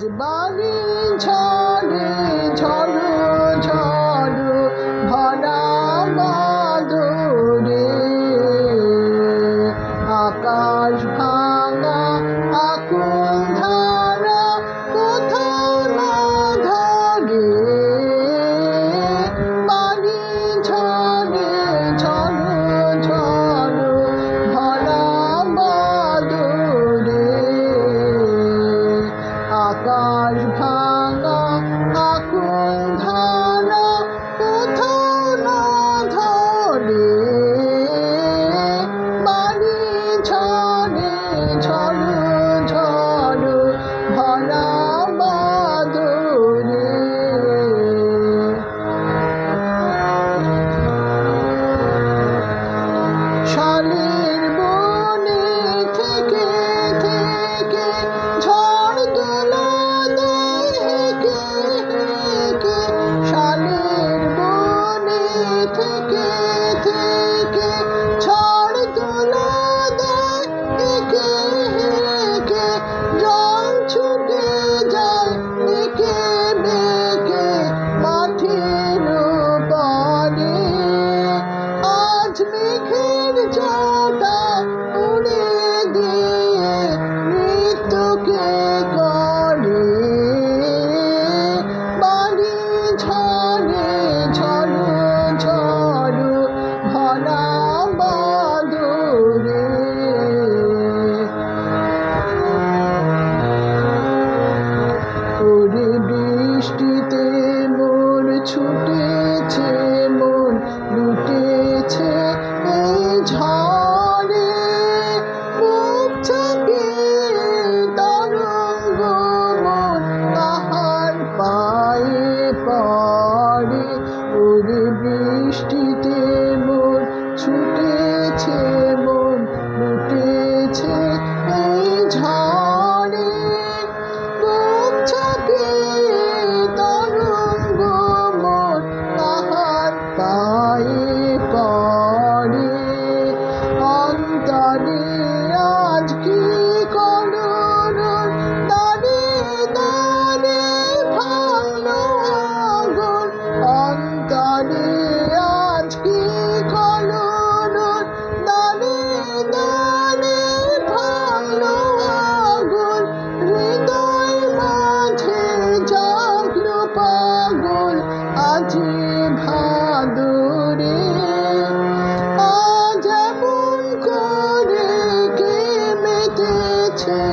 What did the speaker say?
আজ বাড়ি ঝড়ে ঝড় ঝড়ো ভরা true. মাঝে ভাদুরে আজ করে কি মেতেছে